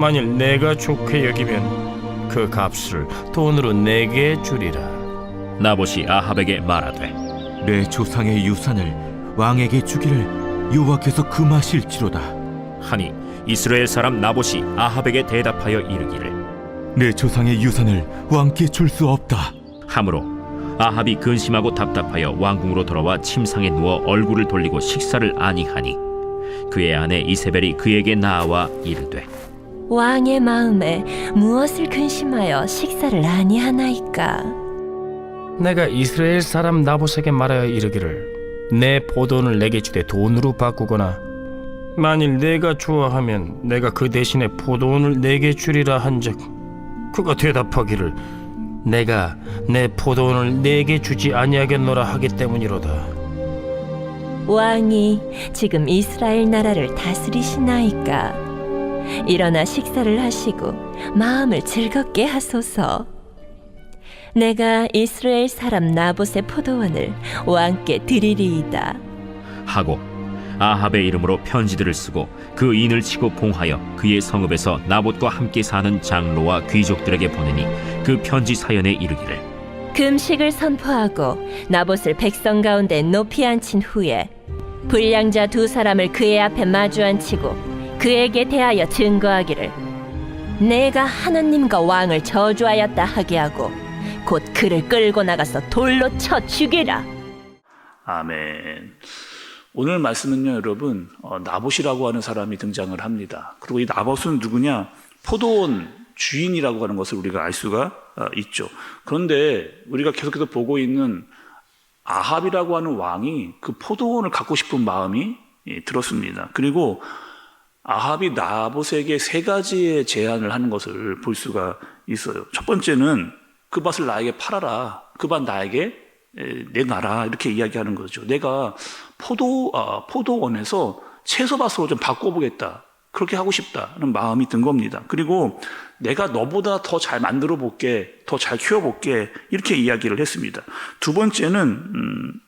만일 내가 좋게 여기면 그 값을 돈으로 내게 주리라. 나봇이 아합에게 말하되 내 조상의 유산을 왕에게 주기를 여호와께서 금하실지로다. 하니 이스라엘 사람 나봇이 아합에게 대답하여 이르기를 내 조상의 유산을 왕께 줄 수 없다. 함으로 아합이 근심하고 답답하여 왕궁으로 돌아와 침상에 누워 얼굴을 돌리고 식사를 아니하니 그의 아내 이세벨이 그에게 나와 이르되 왕의 마음에 무엇을 근심하여 식사를 아니하나이까? 내가 이스라엘 사람 나봇에게 말하여 이르기를 내 포도원을 내게 주되 돈으로 바꾸거나 만일 내가 좋아하면 내가 그 대신에 포도원을 내게 주리라 한즉 그가 대답하기를 내가 내 포도원을 내게 주지 아니하겠노라 하기 때문이로다. 왕이 지금 이스라엘 나라를 다스리시나이까 일어나 식사를 하시고 마음을 즐겁게 하소서. 내가 이스라엘 사람 나봇의 포도원을 왕께 드리리이다. 하고 아합의 이름으로 편지들을 쓰고 그 인을 치고 봉하여 그의 성읍에서 나봇과 함께 사는 장로와 귀족들에게 보내니 그 편지 사연에 이르기를. 금식을 선포하고 나봇을 백성 가운데 높이 앉힌 후에 불량자 두 사람을 그의 앞에 마주 앉히고 그에게 대하여 증거하기를 내가 하느님과 왕을 저주하였다 하게 하고 곧 그를 끌고 나가서 돌로 쳐 죽이라. 아멘. 오늘 말씀은요, 여러분, 어, 나봇이라고 하는 사람이 등장을 합니다. 그리고 이 나봇은 누구냐? 포도원 주인이라고 하는 것을 우리가 알 수가 어, 있죠. 그런데 우리가 계속해서 보고 있는 아합이라고 하는 왕이 그 포도원을 갖고 싶은 마음이 예, 들었습니다. 그리고 아합이 나봇에게 세 가지의 제안을 하는 것을 볼 수가 있어요. 첫 번째는 그 밭을 나에게 팔아라. 그 밭 나에게 에, 내놔라. 이렇게 이야기하는 거죠. 내가 포도, 아, 포도원에서 채소밭으로 좀 바꿔보겠다. 그렇게 하고 싶다는 마음이 든 겁니다. 그리고 내가 너보다 더 잘 만들어 볼게, 더 잘 키워 볼게, 이렇게 이야기를 했습니다. 두 번째는, 음,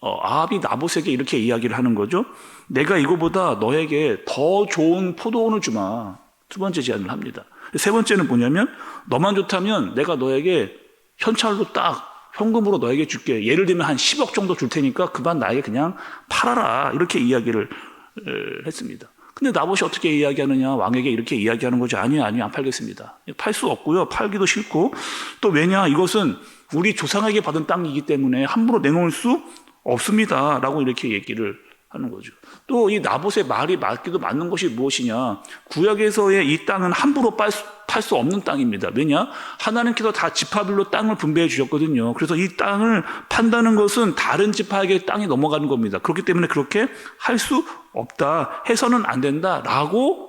어, 아합이 나봇에게 이렇게 이야기를 하는 거죠. 내가 이거보다 너에게 더 좋은 포도원을 주마. 두 번째 제안을 합니다. 세 번째는 뭐냐면, 너만 좋다면 내가 너에게 현찰로 딱 현금으로 너에게 줄게. 예를 들면 한 10억 정도 줄 테니까 그만 나에게 그냥 팔아라. 이렇게 이야기를 에, 했습니다. 근데 나봇이 어떻게 이야기하느냐? 왕에게 이렇게 이야기하는 거죠. 아니요, 아니요, 안 팔겠습니다. 팔 수 없고요. 팔기도 싫고. 또 왜냐? 이것은 우리 조상에게 받은 땅이기 때문에 함부로 내놓을 수 없습니다. 라고 이렇게 얘기를 하는 거죠. 또 이 나봇의 말이 맞기도 맞는 것이 무엇이냐? 구약에서의 이 땅은 함부로 팔수 없는 땅입니다. 왜냐? 하나님께서 다 지파별로 땅을 분배해 주셨거든요. 그래서 이 땅을 판다는 것은 다른 지파에게 땅이 넘어가는 겁니다. 그렇기 때문에 그렇게 할 수 없다. 해서는 안 된다. 라고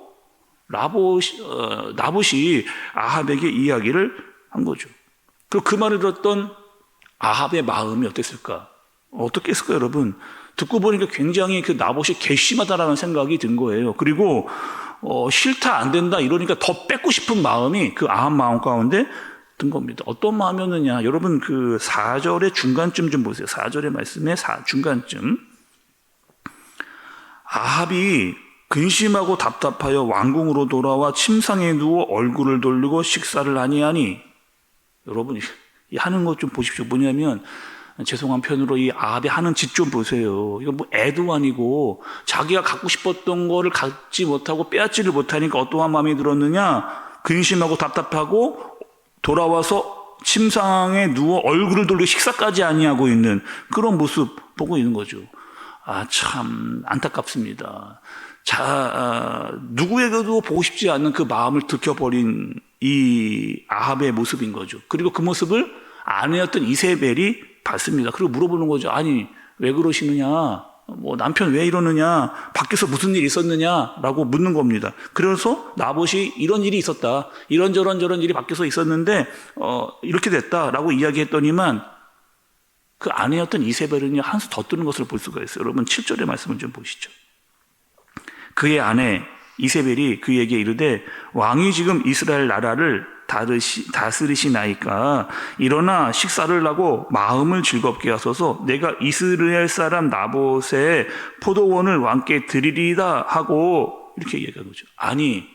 라봇, 어, 나봇이 아합에게 이야기를 한 거죠. 그, 그 말을 들었던 아합의 마음이 어땠을까? 어떻게 했을까요, 여러분? 듣고 보니까 굉장히 그 나봇이 괘씸하다라는 생각이 든 거예요. 그리고 어, 싫다 안 된다 이러니까 더 뺏고 싶은 마음이 그 아합 마음 가운데 든 겁니다. 어떤 마음이었느냐? 여러분 그 4절의 중간쯤 좀 보세요. 4절의 말씀의 4, 중간쯤. 아합이 근심하고 답답하여 왕궁으로 돌아와 침상에 누워 얼굴을 돌리고 식사를 아니하니 여러분 이 하는 것 좀 보십시오. 뭐냐면 죄송한 편으로 이 아합이 하는 짓 좀 보세요. 이거 뭐 애도 아니고 자기가 갖고 싶었던 거를 갖지 못하고 빼앗지를 못하니까 어떠한 마음이 들었느냐? 근심하고 답답하고 돌아와서 침상에 누워 얼굴을 돌리고 식사까지 아니하고 있는 그런 모습 보고 있는 거죠. 아, 참 안타깝습니다. 자, 아, 누구에게도 보고 싶지 않는 그 마음을 들켜버린 이 아합의 모습인 거죠. 그리고 그 모습을 아내였던 이세벨이 봤습니다. 그리고 물어보는 거죠. 아니, 왜 그러시느냐? 어? 뭐 남편 왜 이러느냐, 밖에서 무슨 일이 있었느냐 라고 묻는 겁니다. 그래서 나봇이 이런 일이 있었다, 이런저런 저런 일이 밖에서 있었는데 어, 이렇게 됐다 라고 이야기했더니만 그 아내였던 이세벨은요 한 수 더 뜨는 것을 볼 수가 있어요. 여러분 7절의 말씀을 좀 보시죠. 그의 아내 이세벨이 그에게 이르되 왕이 지금 이스라엘 나라를 다르시, 다스리시나이까? 일어나 식사를 하고 마음을 즐겁게 하소서. 내가 이스라엘 사람 나봇의 포도원을 왕께 드리리다 하고 이렇게 얘기하는 거죠. 아니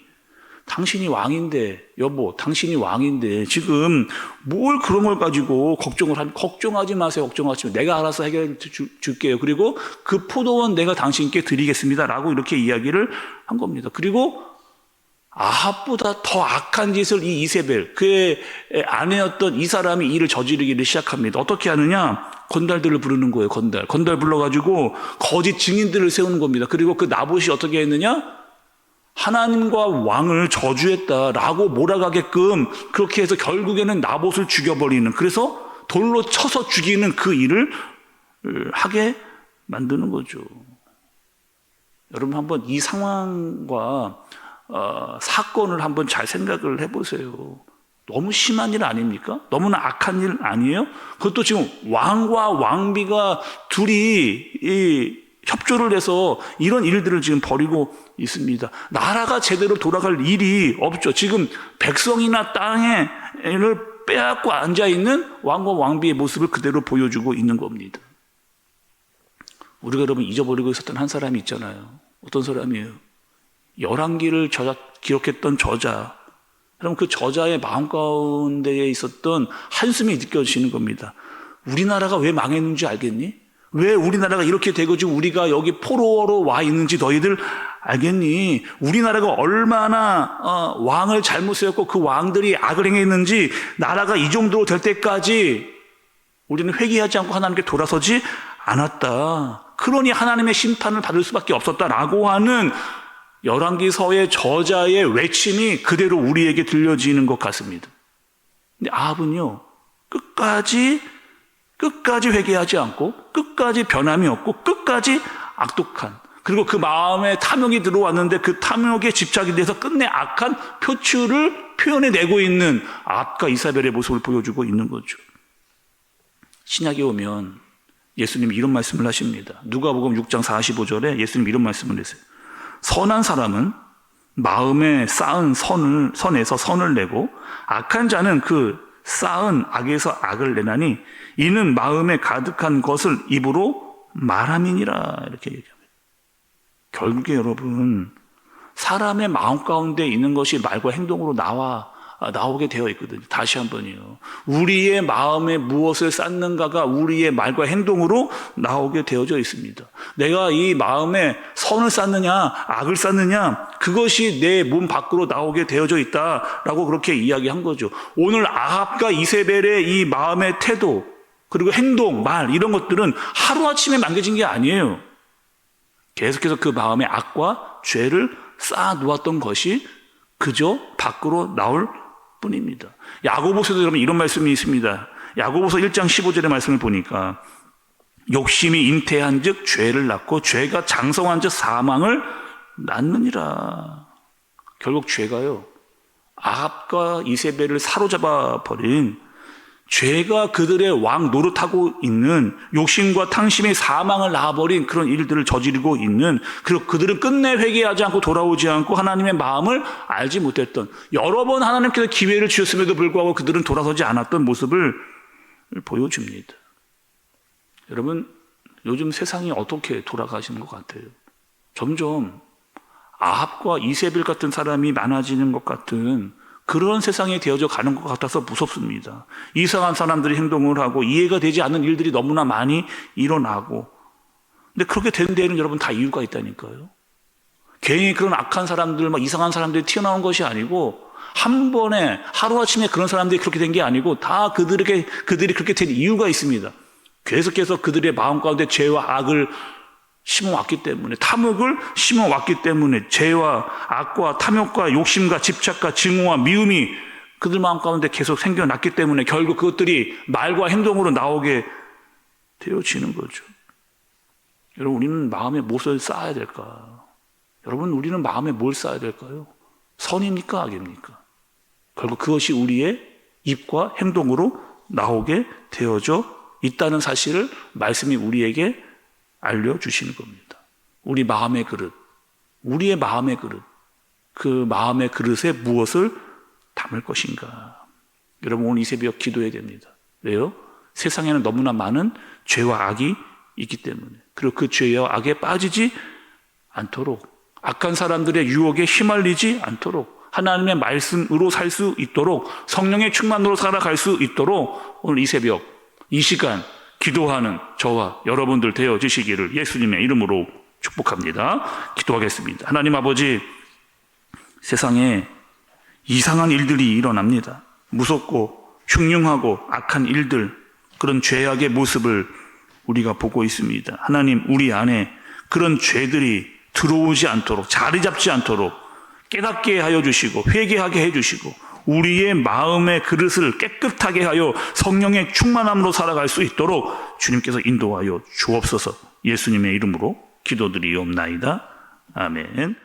당신이 왕인데 여보 당신이 왕인데 지금 뭘 그런 걸 가지고 걱정을 한 걱정하지 마세요 걱정하지 마세요 내가 알아서 해결해 주- 줄게요. 그리고 그 포도원 내가 당신께 드리겠습니다라고 이렇게 이야기를 한 겁니다. 그리고 아합보다 더 악한 짓을 이 이세벨 그의 아내였던 이 사람이 일을 저지르기를 시작합니다. 어떻게 하느냐? 건달들을 부르는 거예요 건달. 건달 불러가지고 거짓 증인들을 세우는 겁니다. 그리고 그 나봇이 어떻게 했느냐? 하나님과 왕을 저주했다라고 몰아가게끔 그렇게 해서 결국에는 나봇을 죽여버리는 그래서 돌로 쳐서 죽이는 그 일을 하게 만드는 거죠. 여러분 한번 이 상황과 어, 사건을 한번 잘 생각을 해보세요. 너무 심한 일 아닙니까? 너무나 악한 일 아니에요? 그것도 지금 왕과 왕비가 둘이 이 협조를 해서 이런 일들을 지금 벌이고 있습니다. 나라가 제대로 돌아갈 일이 없죠. 지금 백성이나 땅에를 빼앗고 앉아 있는 왕과 왕비의 모습을 그대로 보여주고 있는 겁니다. 우리가 여러분 잊어버리고 있었던 한 사람이 있잖아요. 어떤 사람이에요? 열왕기를 저자, 기록했던 저자. 그럼 그 저자의 마음 가운데에 있었던 한숨이 느껴지는 겁니다. 우리나라가 왜 망했는지 알겠니? 왜 우리나라가 이렇게 되고 지금 우리가 여기 포로로 와 있는지 너희들 알겠니? 우리나라가 얼마나 어, 왕을 잘못 세웠고 그 왕들이 악을 행했는지 나라가 이 정도로 될 때까지 우리는 회개하지 않고 하나님께 돌아서지 않았다. 그러니 하나님의 심판을 받을 수밖에 없었다라고 하는 열왕기서의 저자의 외침이 그대로 우리에게 들려지는 것 같습니다. 근데 아합은요 끝까지 끝까지 회개하지 않고 끝까지 변함이 없고 끝까지 악독한 그리고 그 마음에 탐욕이 들어왔는데 그 탐욕에 집착이 돼서 끝내 악한 표출을 표현해 내고 있는 아합과 이사벨의 모습을 보여주고 있는 거죠. 신약에 오면 예수님이 이런 말씀을 하십니다. 누가복음 6장 45절에 예수님 이런 말씀을 했어요. 선한 사람은 마음에 쌓은 선을 선에서 선을 내고 악한 자는 그 쌓은 악에서 악을 내나니 이는 마음에 가득한 것을 입으로 말함이니라 이렇게 얘기합니다. 결국에 여러분 사람의 마음 가운데 있는 것이 말과 행동으로 나와 아, 나오게 되어 있거든요. 다시 한번요. 우리의 마음에 무엇을 쌓는가가 우리의 말과 행동으로 나오게 되어져 있습니다. 내가 이 마음에 선을 쌓느냐, 악을 쌓느냐, 그것이 내 몸 밖으로 나오게 되어져 있다라고 그렇게 이야기한 거죠. 오늘 아합과 이세벨의 이 마음의 태도, 그리고 행동, 말, 이런 것들은 하루아침에 만겨진 게 아니에요. 계속해서 그 마음의 악과 죄를 쌓아 놓았던 것이 그저 밖으로 나올 뿐입니다. 야고보서도 여러분 이런 말씀이 있습니다. 야고보서 1장 15절의 말씀을 보니까 욕심이 잉태한즉 죄를 낳고 죄가 장성한즉 사망을 낳느니라. 결국 죄가요. 아합과 이세벨을 사로잡아 버린 죄가 그들의 왕 노릇하고 있는 욕심과 탕심의 사망을 낳아버린 그런 일들을 저지르고 있는 그리고 그들은 끝내 회개하지 않고 돌아오지 않고 하나님의 마음을 알지 못했던 여러 번 하나님께서 기회를 주셨음에도 불구하고 그들은 돌아서지 않았던 모습을 보여줍니다. 여러분 요즘 세상이 어떻게 돌아가시는 것 같아요? 점점 아합과 이세벨 같은 사람이 많아지는 것 같은 그런 세상에 되어져 가는 것 같아서 무섭습니다. 이상한 사람들이 행동을 하고 이해가 되지 않는 일들이 너무나 많이 일어나고. 근데 그렇게 된 데에는 여러분 다 이유가 있다니까요. 괜히 그런 악한 사람들, 막 이상한 사람들이 튀어나온 것이 아니고 한 번에 하루아침에 그런 사람들이 그렇게 된 게 아니고 다 그들에게, 그들이 그렇게 된 이유가 있습니다. 계속해서 그들의 마음 가운데 죄와 악을 심어왔기 때문에 탐욕을 심어왔기 때문에 죄와 악과 탐욕과 욕심과 집착과 증오와 미움이 그들 마음 가운데 계속 생겨났기 때문에 결국 그것들이 말과 행동으로 나오게 되어지는 거죠. 여러분, 우리는 마음에 무엇을 쌓아야 될까? 여러분, 우리는 마음에 뭘 쌓아야 될까요? 선입니까? 악입니까? 결국 그것이 우리의 입과 행동으로 나오게 되어져 있다는 사실을 말씀이 우리에게 알려주시는 겁니다. 우리 마음의 그릇, 우리의 마음의 그릇, 그 마음의 그릇에 무엇을 담을 것인가? 여러분, 오늘 이 새벽 기도해야 됩니다. 왜요? 세상에는 너무나 많은 죄와 악이 있기 때문에. 그리고 그 죄와 악에 빠지지 않도록, 악한 사람들의 유혹에 휘말리지 않도록, 하나님의 말씀으로 살 수 있도록, 성령의 충만으로 살아갈 수 있도록, 오늘 이 새벽, 이 시간, 기도하는 저와 여러분들 되어 주시기를 예수님의 이름으로 축복합니다. 기도하겠습니다. 하나님 아버지, 세상에 이상한 일들이 일어납니다. 무섭고 흉흉하고 악한 일들, 그런 죄악의 모습을 우리가 보고 있습니다. 하나님, 우리 안에 그런 죄들이 들어오지 않도록, 자리 잡지 않도록 깨닫게 하여 주시고, 회개하게 해 주시고, 우리의 마음의 그릇을 깨끗하게 하여 성령의 충만함으로 살아갈 수 있도록 주님께서 인도하여 주옵소서 예수님의 이름으로 기도드리옵나이다. 아멘.